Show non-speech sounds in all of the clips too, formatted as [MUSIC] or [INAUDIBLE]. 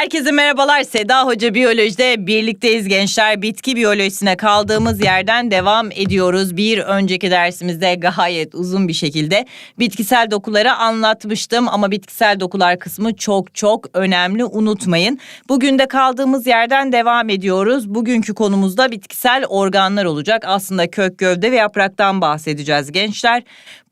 Herkese merhabalar. Seda Hoca Biyoloji'de birlikteyiz gençler. Bitki biyolojisine kaldığımız yerden devam ediyoruz. Bir önceki dersimizde gayet uzun bir şekilde bitkisel dokuları anlatmıştım. Ama bitkisel dokular kısmı çok çok önemli unutmayın. Bugün de kaldığımız yerden devam ediyoruz. Bugünkü konumuzda bitkisel organlar olacak. Aslında kök, gövde ve yapraktan bahsedeceğiz gençler.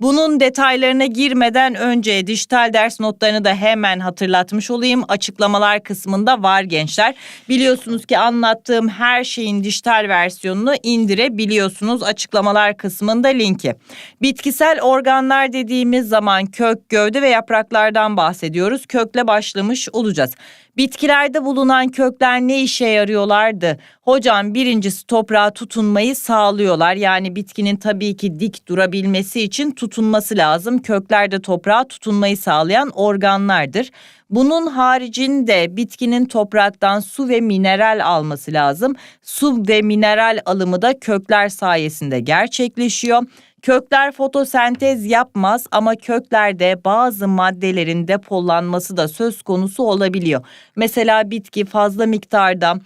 Bunun detaylarına girmeden önce dijital ders notlarını da hemen hatırlatmış olayım. Açıklamalar kısmında var gençler. Biliyorsunuz ki anlattığım her şeyin dijital versiyonunu indirebiliyorsunuz. Açıklamalar kısmında linki. Bitkisel organlar dediğimiz zaman kök, gövde ve yapraklardan bahsediyoruz. Kökle başlamış olacağız. Bitkilerde bulunan kökler ne işe yarıyorlardı? Hocam birincisi toprağa tutunmayı sağlıyorlar. Yani bitkinin tabii ki dik durabilmesi için tutunması lazım. Kökler de toprağa tutunmayı sağlayan organlardır. Bunun haricinde bitkinin topraktan su ve mineral alması lazım. Su ve mineral alımı da kökler sayesinde gerçekleşiyor. Kökler fotosentez yapmaz ama köklerde bazı maddelerin depolanması da söz konusu olabiliyor. Mesela bitki fazla miktarda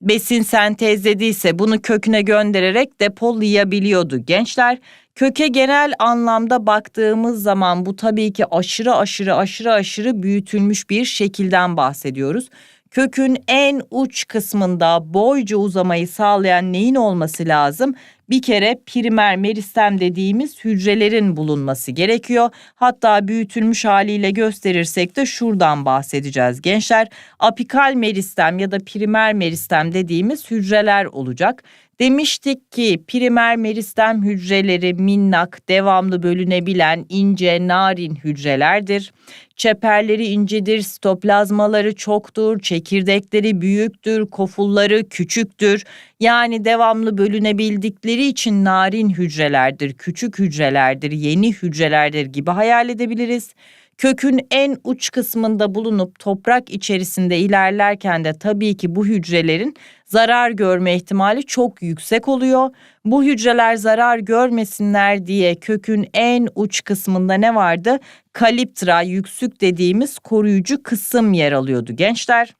besin sentezlediyse bunu köküne göndererek depolayabiliyordu. Gençler köke genel anlamda baktığımız zaman bu tabii ki aşırı aşırı aşırı aşırı büyütülmüş bir şekilden bahsediyoruz. Kökün en uç kısmında boyca uzamayı sağlayan neyin olması lazım? Bir kere primer meristem dediğimiz hücrelerin bulunması gerekiyor. Hatta büyütülmüş haliyle gösterirsek de şuradan bahsedeceğiz gençler. Apikal meristem ya da primer meristem dediğimiz hücreler olacak. Demiştik ki primer meristem hücreleri minnak, devamlı bölünebilen ince, narin hücrelerdir. Çeperleri incedir, sitoplazmaları çoktur, çekirdekleri büyüktür, kofulları küçüktür. Yani devamlı bölünebildikleri için narin hücrelerdir, küçük hücrelerdir, yeni hücrelerdir gibi hayal edebiliriz. Kökün en uç kısmında bulunup toprak içerisinde ilerlerken de tabii ki bu hücrelerin zarar görme ihtimali çok yüksek oluyor. Bu hücreler zarar görmesinler diye kökün en uç kısmında ne vardı? Kaliptra, yüksük dediğimiz koruyucu kısım yer alıyordu gençler.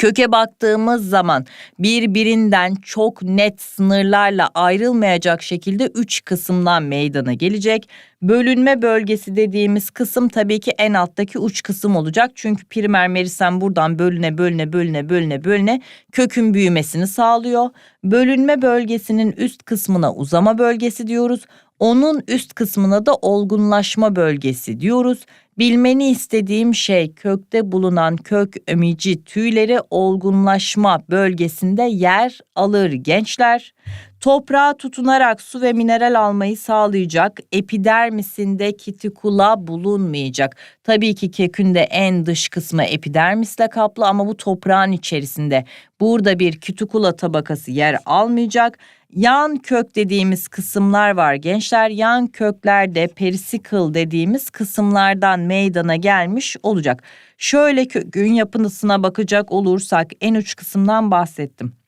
Köke baktığımız zaman birbirinden çok net sınırlarla ayrılmayacak şekilde üç kısımdan meydana gelecek. Bölünme bölgesi dediğimiz kısım tabii ki en alttaki uç kısım olacak. Çünkü primer merisem buradan bölüne bölüne bölüne bölüne bölüne kökün büyümesini sağlıyor. Bölünme bölgesinin üst kısmına uzama bölgesi diyoruz. Onun üst kısmına da olgunlaşma bölgesi diyoruz. Bilmeni istediğim şey kökte bulunan kök ömici tüyleri olgunlaşma bölgesinde yer alır gençler. Toprağa tutunarak su ve mineral almayı sağlayacak epidermisinde kitikula bulunmayacak. Tabii ki kökün de en dış kısmı epidermisle kaplı ama bu toprağın içerisinde. Burada bir kitikula tabakası yer almayacak. Yan kök dediğimiz kısımlar var gençler. Yan köklerde perisikl dediğimiz kısımlardan meydana gelmiş olacak. Şöyle kökün yapısına bakacak olursak en uç kısımdan bahsettim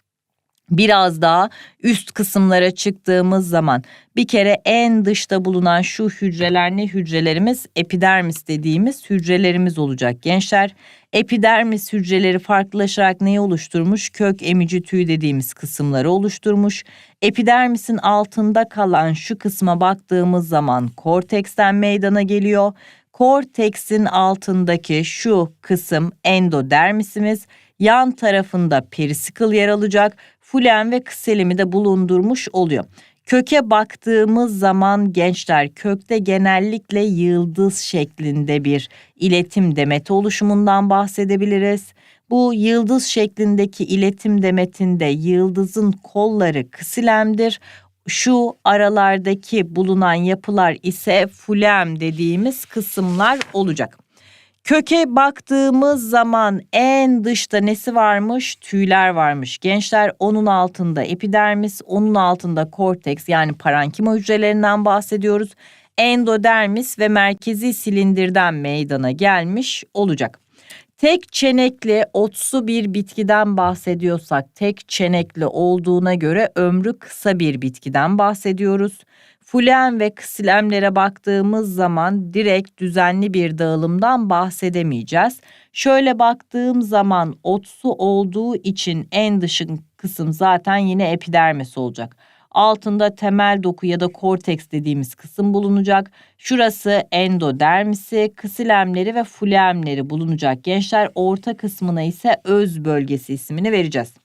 biraz daha üst kısımlara çıktığımız zaman bir kere en dışta bulunan şu hücreler ne hücrelerimiz? Epidermis dediğimiz hücrelerimiz olacak gençler. Epidermis hücreleri farklılaşarak neyi oluşturmuş? Kök emici tüy dediğimiz kısımları oluşturmuş. Epidermisin altında kalan şu kısma baktığımız zaman korteksten meydana geliyor. Korteksin altındaki şu kısım endodermisimiz, yan tarafında perisikl yer alacak fulen ve kıselimi de bulundurmuş oluyor. Köke baktığımız zaman gençler kökte genellikle yıldız şeklinde bir iletim demeti oluşumundan bahsedebiliriz. Bu yıldız şeklindeki iletim demetinde yıldızın kolları kısilemdir. Şu aralardaki bulunan yapılar ise fulem dediğimiz kısımlar olacak. Köke baktığımız zaman en dışta nesi varmış? Tüyler varmış. Gençler onun altında epidermis, onun altında korteks yani parankima hücrelerinden bahsediyoruz. Endodermis ve merkezi silindirden meydana gelmiş olacak. Tek çenekli otsu bir bitkiden bahsediyorsak tek çenekli olduğuna göre ömrü kısa bir bitkiden bahsediyoruz. Fulen ve ksilemlere baktığımız zaman direkt düzenli bir dağılımdan bahsedemeyeceğiz. Şöyle baktığım zaman otsu olduğu için en dışın kısım zaten yine epidermis olacak. Altında temel doku ya da korteks dediğimiz kısım bulunacak. Şurası endodermisi, kısilemleri ve fulemleri bulunacak. Gençler orta kısmına ise öz bölgesi ismini vereceğiz.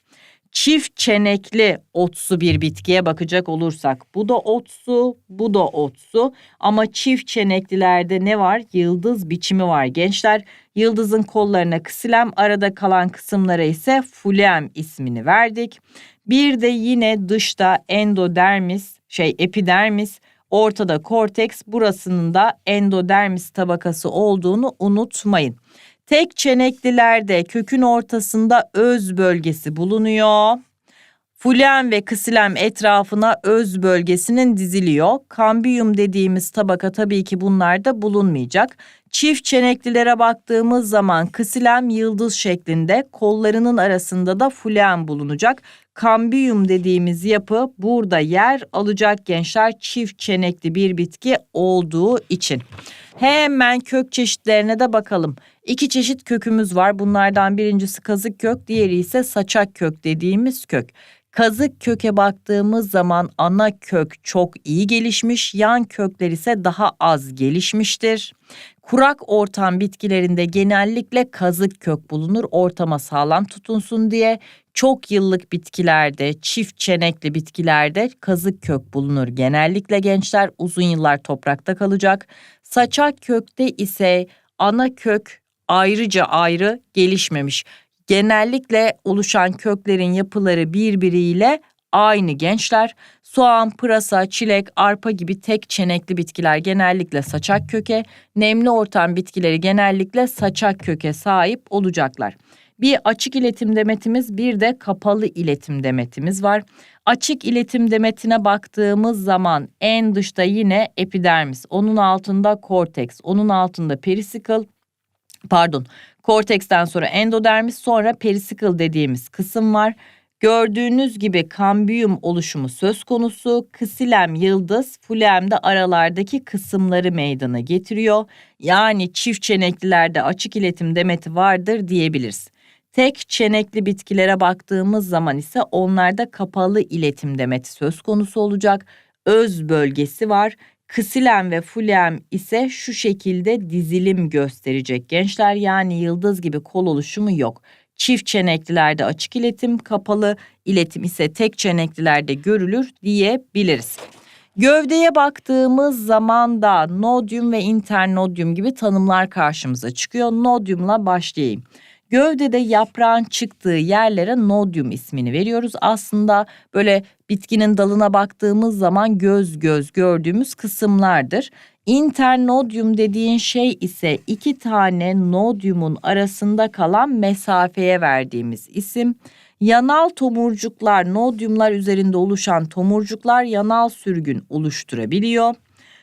Çift çenekli otsu bir bitkiye bakacak olursak bu da otsu, bu da otsu ama çift çeneklilerde ne var? Yıldız biçimi var gençler. Yıldızın kollarına kısilem, arada kalan kısımlara ise fulem ismini verdik. Bir de yine dışta endodermis, şey epidermis, ortada korteks, burasının da endodermis tabakası olduğunu unutmayın. Tek çeneklilerde kökün ortasında öz bölgesi bulunuyor. Fulen ve kısilem etrafına öz bölgesinin diziliyor. Kambiyum dediğimiz tabaka tabii ki bunlarda bulunmayacak. Çift çeneklilere baktığımız zaman kısilem yıldız şeklinde, kollarının arasında da fulen bulunacak. Kambiyum dediğimiz yapı burada yer alacak gençler çift çenekli bir bitki olduğu için. Hemen kök çeşitlerine de bakalım. İki çeşit kökümüz var. Bunlardan birincisi kazık kök, diğeri ise saçak kök dediğimiz kök. Kazık köke baktığımız zaman ana kök çok iyi gelişmiş, yan kökler ise daha az gelişmiştir. Kurak ortam bitkilerinde genellikle kazık kök bulunur ortama sağlam tutunsun diye. Çok yıllık bitkilerde, çift çenekli bitkilerde kazık kök bulunur. Genellikle gençler uzun yıllar toprakta kalacak. Saçak kökte ise ana kök ayrıca ayrı gelişmemiş. Genellikle oluşan köklerin yapıları birbiriyle aynı gençler. Soğan, pırasa, çilek, arpa gibi tek çenekli bitkiler genellikle saçak köke, nemli ortam bitkileri genellikle saçak köke sahip olacaklar. Bir açık iletim demetimiz bir de kapalı iletim demetimiz var. Açık iletim demetine baktığımız zaman en dışta yine epidermis, onun altında korteks, onun altında perisikl, pardon korteksten sonra endodermis sonra perisikl dediğimiz kısım var. Gördüğünüz gibi kambiyum oluşumu söz konusu. Kısilem yıldız, fulem de aralardaki kısımları meydana getiriyor. Yani çift çeneklilerde açık iletim demeti vardır diyebiliriz. Tek çenekli bitkilere baktığımız zaman ise onlarda kapalı iletim demeti söz konusu olacak. Öz bölgesi var. Kısilem ve fulem ise şu şekilde dizilim gösterecek gençler yani yıldız gibi kol oluşumu yok. Çift çeneklilerde açık iletim, kapalı iletim ise tek çeneklilerde görülür diyebiliriz. Gövdeye baktığımız zaman da nodyum ve internodyum gibi tanımlar karşımıza çıkıyor. Nodyumla başlayayım. Gövdede yaprağın çıktığı yerlere nodyum ismini veriyoruz. Aslında böyle bitkinin dalına baktığımız zaman göz göz gördüğümüz kısımlardır. Internodyum dediğin şey ise iki tane nodyumun arasında kalan mesafeye verdiğimiz isim. Yanal tomurcuklar, nodyumlar üzerinde oluşan tomurcuklar yanal sürgün oluşturabiliyor.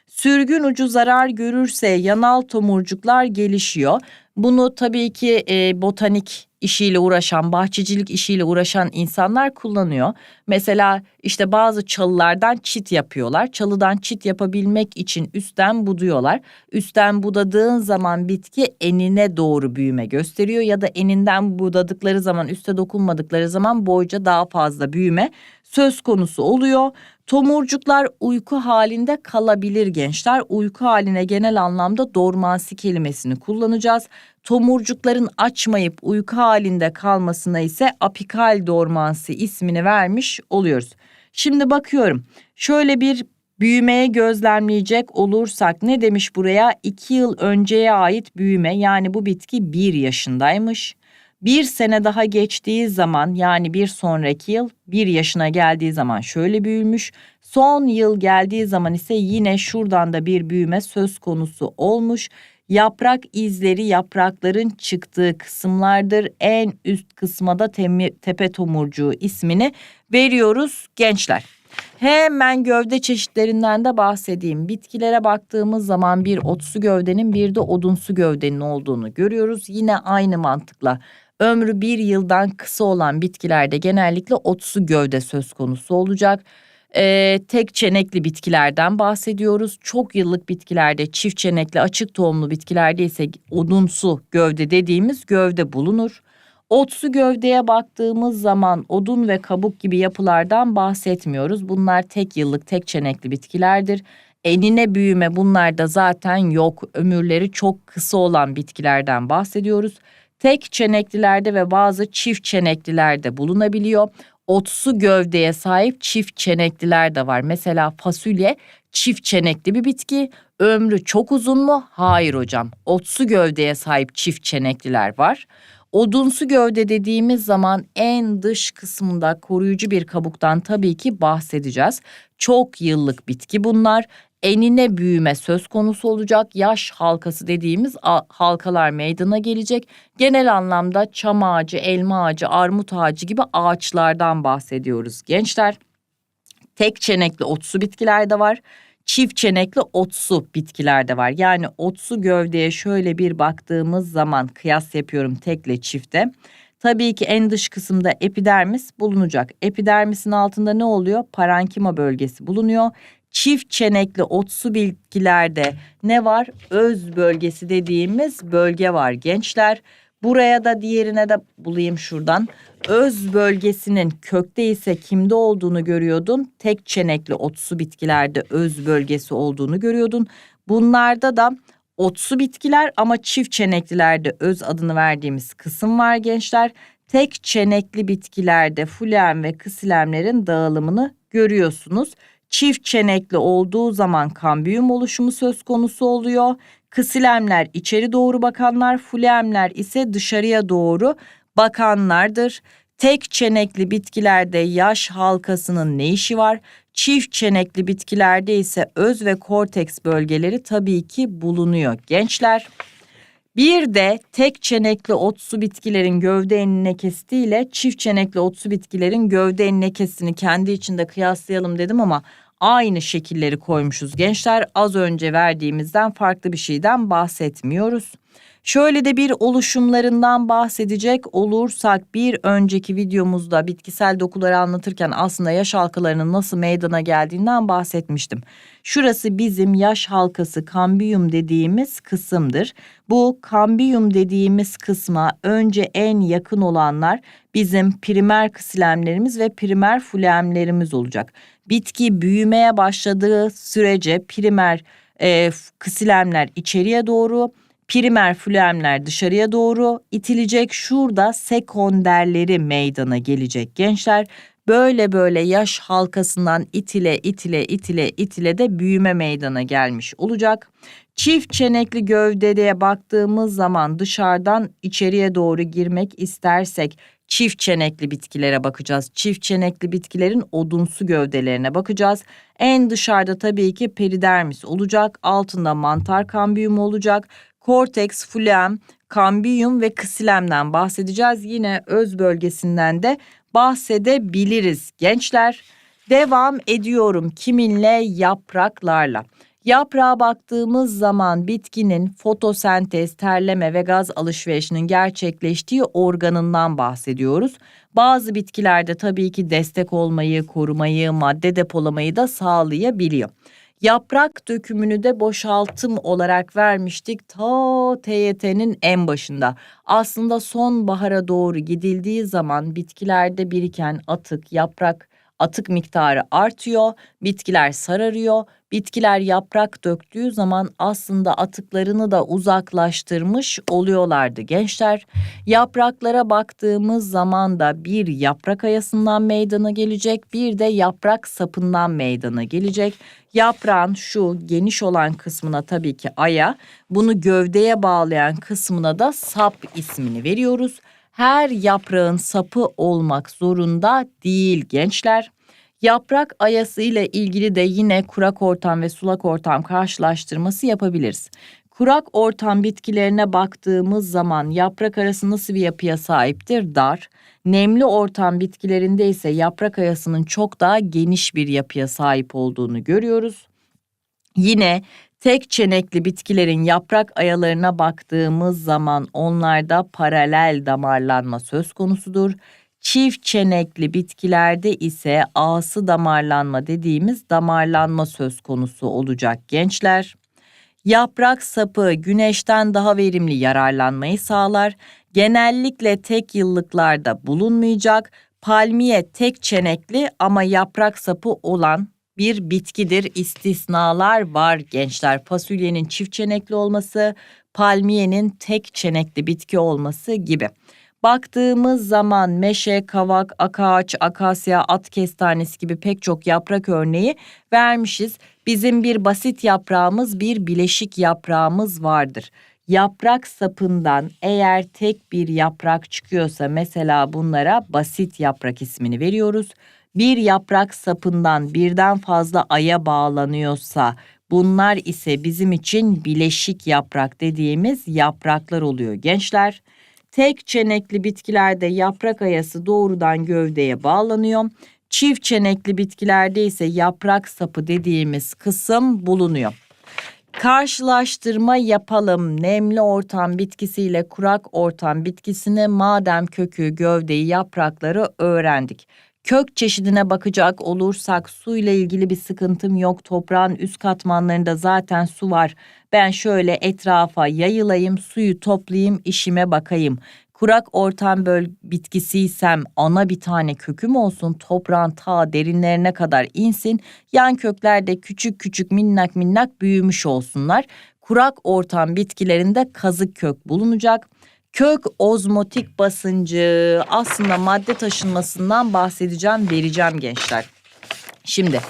Sürgün ucu zarar görürse yanal tomurcuklar gelişiyor. Bunu tabii ki e, botanik işiyle uğraşan, bahçecilik işiyle uğraşan insanlar kullanıyor. Mesela işte bazı çalılardan çit yapıyorlar. Çalıdan çit yapabilmek için üstten buduyorlar. Üstten budadığın zaman bitki enine doğru büyüme gösteriyor ya da eninden budadıkları zaman üste dokunmadıkları zaman boyca daha fazla büyüme söz konusu oluyor. Tomurcuklar uyku halinde kalabilir gençler. Uyku haline genel anlamda dormansi kelimesini kullanacağız. Tomurcukların açmayıp uyku halinde kalmasına ise apikal dormansi ismini vermiş oluyoruz. Şimdi bakıyorum. Şöyle bir büyümeye gözlemleyecek olursak ne demiş buraya? 2 yıl önceye ait büyüme yani bu bitki 1 yaşındaymış. Bir sene daha geçtiği zaman yani bir sonraki yıl bir yaşına geldiği zaman şöyle büyümüş. Son yıl geldiği zaman ise yine şuradan da bir büyüme söz konusu olmuş. Yaprak izleri yaprakların çıktığı kısımlardır. En üst kısma da tepe tomurcuğu ismini veriyoruz gençler. Hemen gövde çeşitlerinden de bahsedeyim. Bitkilere baktığımız zaman bir otsu gövdenin bir de odunsu gövdenin olduğunu görüyoruz. Yine aynı mantıkla ömrü bir yıldan kısa olan bitkilerde genellikle otsu gövde söz konusu olacak. Ee, tek çenekli bitkilerden bahsediyoruz. Çok yıllık bitkilerde çift çenekli açık tohumlu bitkilerde ise odunsu gövde dediğimiz gövde bulunur. Otsu gövdeye baktığımız zaman odun ve kabuk gibi yapılardan bahsetmiyoruz. Bunlar tek yıllık tek çenekli bitkilerdir. Enine büyüme bunlarda zaten yok. Ömürleri çok kısa olan bitkilerden bahsediyoruz. Tek çeneklilerde ve bazı çift çeneklilerde bulunabiliyor. Otsu gövdeye sahip çift çenekliler de var. Mesela fasulye çift çenekli bir bitki. Ömrü çok uzun mu? Hayır hocam. Otsu gövdeye sahip çift çenekliler var. Odunsu gövde dediğimiz zaman en dış kısmında koruyucu bir kabuktan tabii ki bahsedeceğiz. Çok yıllık bitki bunlar. Enine büyüme söz konusu olacak. Yaş halkası dediğimiz halkalar meydana gelecek. Genel anlamda çam ağacı, elma ağacı, armut ağacı gibi ağaçlardan bahsediyoruz gençler. Tek çenekli otsu bitkiler de var çift çenekli otsu bitkiler de var. Yani otsu gövdeye şöyle bir baktığımız zaman kıyas yapıyorum tekle çifte. Tabii ki en dış kısımda epidermis bulunacak. Epidermisin altında ne oluyor? Parankima bölgesi bulunuyor. Çift çenekli otsu bitkilerde ne var? Öz bölgesi dediğimiz bölge var gençler. Buraya da diğerine de bulayım şuradan. Öz bölgesinin kökte ise kimde olduğunu görüyordun. Tek çenekli otsu bitkilerde öz bölgesi olduğunu görüyordun. Bunlarda da otsu bitkiler ama çift çeneklilerde öz adını verdiğimiz kısım var gençler. Tek çenekli bitkilerde fulem ve kısilemlerin dağılımını görüyorsunuz. Çift çenekli olduğu zaman kambiyum oluşumu söz konusu oluyor. Kısilemler içeri doğru bakanlar, fulemler ise dışarıya doğru bakanlardır. Tek çenekli bitkilerde yaş halkasının ne işi var? Çift çenekli bitkilerde ise öz ve korteks bölgeleri tabii ki bulunuyor gençler. Bir de tek çenekli otsu bitkilerin gövde enine kestiğiyle çift çenekli otsu bitkilerin gövde enine kestiğini kendi içinde kıyaslayalım dedim ama aynı şekilleri koymuşuz gençler. Az önce verdiğimizden farklı bir şeyden bahsetmiyoruz. Şöyle de bir oluşumlarından bahsedecek olursak bir önceki videomuzda bitkisel dokuları anlatırken aslında yaş halkalarının nasıl meydana geldiğinden bahsetmiştim. Şurası bizim yaş halkası kambiyum dediğimiz kısımdır. Bu kambiyum dediğimiz kısma önce en yakın olanlar bizim primer kısilemlerimiz ve primer fulemlerimiz olacak. Bitki büyümeye başladığı sürece primer e, kısilemler içeriye doğru primer fluemler dışarıya doğru itilecek. Şurada sekonderleri meydana gelecek gençler. Böyle böyle yaş halkasından itile itile itile itile de büyüme meydana gelmiş olacak. Çift çenekli gövdeye baktığımız zaman dışarıdan içeriye doğru girmek istersek çift çenekli bitkilere bakacağız. Çift çenekli bitkilerin odunsu gövdelerine bakacağız. En dışarıda tabii ki peridermis olacak. Altında mantar kambiyum olacak korteks, fulem, kambiyum ve kısilemden bahsedeceğiz. Yine öz bölgesinden de bahsedebiliriz gençler. Devam ediyorum kiminle yapraklarla. Yaprağa baktığımız zaman bitkinin fotosentez, terleme ve gaz alışverişinin gerçekleştiği organından bahsediyoruz. Bazı bitkilerde tabii ki destek olmayı, korumayı, madde depolamayı da sağlayabiliyor. Yaprak dökümünü de boşaltım olarak vermiştik ta TYT'nin en başında. Aslında sonbahara doğru gidildiği zaman bitkilerde biriken atık, yaprak atık miktarı artıyor, bitkiler sararıyor. Bitkiler yaprak döktüğü zaman aslında atıklarını da uzaklaştırmış oluyorlardı gençler. Yapraklara baktığımız zaman da bir yaprak ayasından meydana gelecek, bir de yaprak sapından meydana gelecek. Yaprağın şu geniş olan kısmına tabii ki aya, bunu gövdeye bağlayan kısmına da sap ismini veriyoruz. Her yaprağın sapı olmak zorunda değil gençler. Yaprak ayası ile ilgili de yine kurak ortam ve sulak ortam karşılaştırması yapabiliriz. Kurak ortam bitkilerine baktığımız zaman yaprak arası nasıl bir yapıya sahiptir? Dar. Nemli ortam bitkilerinde ise yaprak arasının çok daha geniş bir yapıya sahip olduğunu görüyoruz. Yine tek çenekli bitkilerin yaprak ayalarına baktığımız zaman onlarda paralel damarlanma söz konusudur. Çift çenekli bitkilerde ise ağsı damarlanma dediğimiz damarlanma söz konusu olacak gençler. Yaprak sapı güneşten daha verimli yararlanmayı sağlar. Genellikle tek yıllıklarda bulunmayacak. Palmiye tek çenekli ama yaprak sapı olan bir bitkidir. İstisnalar var gençler. Fasulyenin çift çenekli olması, palmiyenin tek çenekli bitki olması gibi. Baktığımız zaman meşe, kavak, akaağaç, akasya, at kestanesi gibi pek çok yaprak örneği vermişiz. Bizim bir basit yaprağımız, bir bileşik yaprağımız vardır. Yaprak sapından eğer tek bir yaprak çıkıyorsa mesela bunlara basit yaprak ismini veriyoruz. Bir yaprak sapından birden fazla aya bağlanıyorsa bunlar ise bizim için bileşik yaprak dediğimiz yapraklar oluyor gençler. Tek çenekli bitkilerde yaprak ayası doğrudan gövdeye bağlanıyor. Çift çenekli bitkilerde ise yaprak sapı dediğimiz kısım bulunuyor. Karşılaştırma yapalım. Nemli ortam bitkisiyle kurak ortam bitkisini madem kökü, gövdeyi, yaprakları öğrendik. Kök çeşidine bakacak olursak suyla ilgili bir sıkıntım yok. Toprağın üst katmanlarında zaten su var. Ben şöyle etrafa yayılayım, suyu toplayayım, işime bakayım. Kurak ortam böl bitkisiysem ana bir tane köküm olsun, toprağın ta derinlerine kadar insin. Yan köklerde küçük küçük minnak minnak büyümüş olsunlar. Kurak ortam bitkilerinde kazık kök bulunacak. Kök ozmotik basıncı aslında madde taşınmasından bahsedeceğim, vereceğim gençler. Şimdi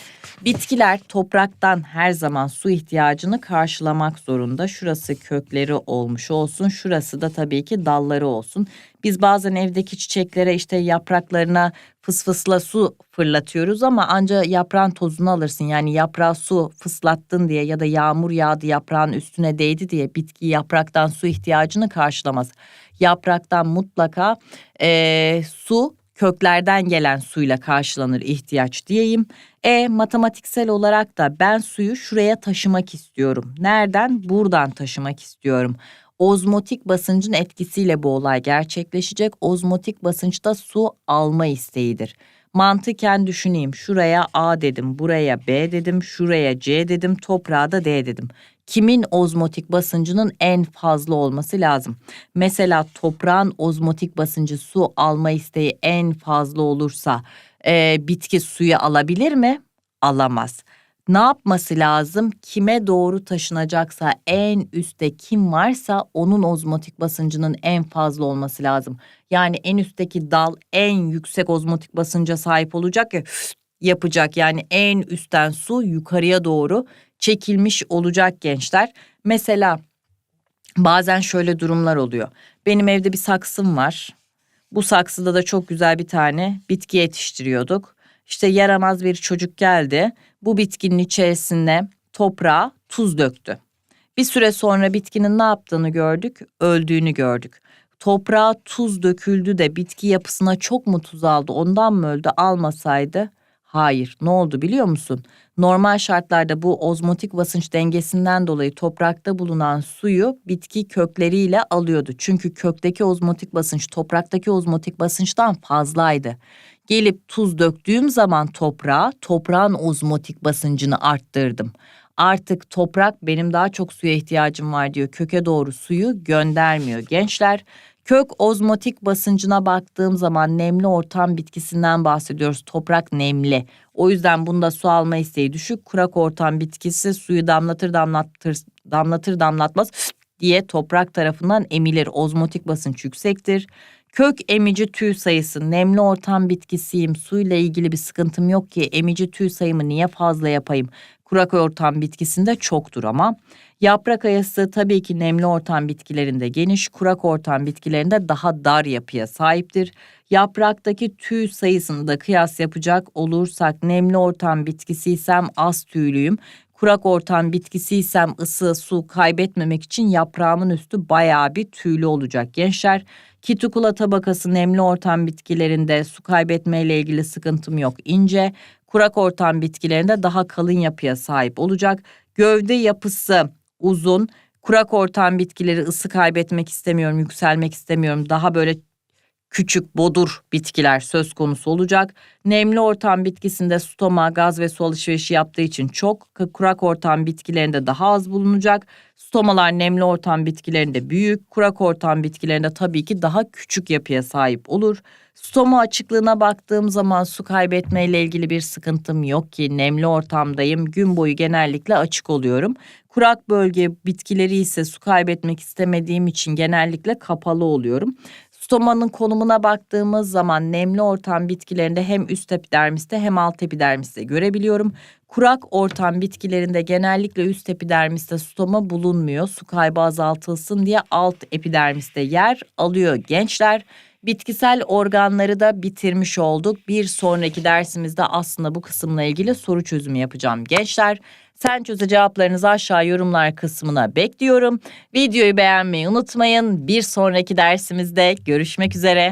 bitkiler topraktan her zaman su ihtiyacını karşılamak zorunda. Şurası kökleri olmuş olsun, şurası da tabii ki dalları olsun. Biz bazen evdeki çiçeklere işte yapraklarına fısfısla su fırlatıyoruz ama ancak yaprağın tozunu alırsın. Yani yaprağa su fıslattın diye ya da yağmur yağdı yaprağın üstüne değdi diye bitki yapraktan su ihtiyacını karşılamaz. Yapraktan mutlaka e, su köklerden gelen suyla karşılanır ihtiyaç diyeyim. E matematiksel olarak da ben suyu şuraya taşımak istiyorum. Nereden? Buradan taşımak istiyorum. Ozmotik basıncın etkisiyle bu olay gerçekleşecek. Ozmotik basınçta su alma isteğidir. Mantıken düşüneyim. Şuraya A dedim, buraya B dedim, şuraya C dedim, toprağa da D dedim. Kimin ozmotik basıncının en fazla olması lazım? Mesela toprağın ozmotik basıncı su alma isteği en fazla olursa e, bitki suyu alabilir mi? Alamaz. Ne yapması lazım? Kime doğru taşınacaksa en üstte kim varsa onun ozmotik basıncının en fazla olması lazım. Yani en üstteki dal en yüksek ozmotik basınca sahip olacak ya yapacak. Yani en üstten su yukarıya doğru çekilmiş olacak gençler. Mesela bazen şöyle durumlar oluyor. Benim evde bir saksım var. Bu saksıda da çok güzel bir tane bitki yetiştiriyorduk. İşte yaramaz bir çocuk geldi. Bu bitkinin içerisine toprağa tuz döktü. Bir süre sonra bitkinin ne yaptığını gördük, öldüğünü gördük. Toprağa tuz döküldü de bitki yapısına çok mu tuz aldı ondan mı öldü almasaydı? Hayır ne oldu biliyor musun? Normal şartlarda bu ozmotik basınç dengesinden dolayı toprakta bulunan suyu bitki kökleriyle alıyordu. Çünkü kökteki ozmotik basınç topraktaki ozmotik basınçtan fazlaydı. Gelip tuz döktüğüm zaman toprağa toprağın ozmotik basıncını arttırdım. Artık toprak benim daha çok suya ihtiyacım var diyor. Köke doğru suyu göndermiyor gençler. Kök ozmotik basıncına baktığım zaman nemli ortam bitkisinden bahsediyoruz. Toprak nemli. O yüzden bunda su alma isteği düşük. Kurak ortam bitkisi suyu damlatır damlatır damlatır damlatmaz [SNIFFS] diye toprak tarafından emilir. Ozmotik basınç yüksektir. Kök emici tüy sayısı nemli ortam bitkisiyim. Suyla ilgili bir sıkıntım yok ki emici tüy sayımı niye fazla yapayım? Kurak ortam bitkisinde çoktur ama. Yaprak ayası tabii ki nemli ortam bitkilerinde geniş, kurak ortam bitkilerinde daha dar yapıya sahiptir. Yapraktaki tüy sayısını da kıyas yapacak olursak nemli ortam bitkisiysem az tüylüyüm. Kurak ortam bitkisiysem ısı, su kaybetmemek için yaprağımın üstü bayağı bir tüylü olacak gençler. Kitukula tabakası nemli ortam bitkilerinde su kaybetmeyle ilgili sıkıntım yok ince. Kurak ortam bitkilerinde daha kalın yapıya sahip olacak. Gövde yapısı uzun. Kurak ortam bitkileri ısı kaybetmek istemiyorum, yükselmek istemiyorum. Daha böyle küçük bodur bitkiler söz konusu olacak. Nemli ortam bitkisinde stoma, gaz ve su alışverişi yaptığı için çok, kurak ortam bitkilerinde daha az bulunacak. Stomalar nemli ortam bitkilerinde büyük, kurak ortam bitkilerinde tabii ki daha küçük yapıya sahip olur. Stoma açıklığına baktığım zaman su kaybetmeyle ilgili bir sıkıntım yok ki nemli ortamdayım. Gün boyu genellikle açık oluyorum. Kurak bölge bitkileri ise su kaybetmek istemediğim için genellikle kapalı oluyorum. Stomanın konumuna baktığımız zaman nemli ortam bitkilerinde hem üst epidermiste hem alt epidermiste görebiliyorum. Kurak ortam bitkilerinde genellikle üst epidermiste stoma bulunmuyor. Su kaybı azaltılsın diye alt epidermiste yer alıyor gençler. Bitkisel organları da bitirmiş olduk. Bir sonraki dersimizde aslında bu kısımla ilgili soru çözümü yapacağım gençler. Sen çöze cevaplarınızı aşağı yorumlar kısmına bekliyorum. Videoyu beğenmeyi unutmayın. Bir sonraki dersimizde görüşmek üzere.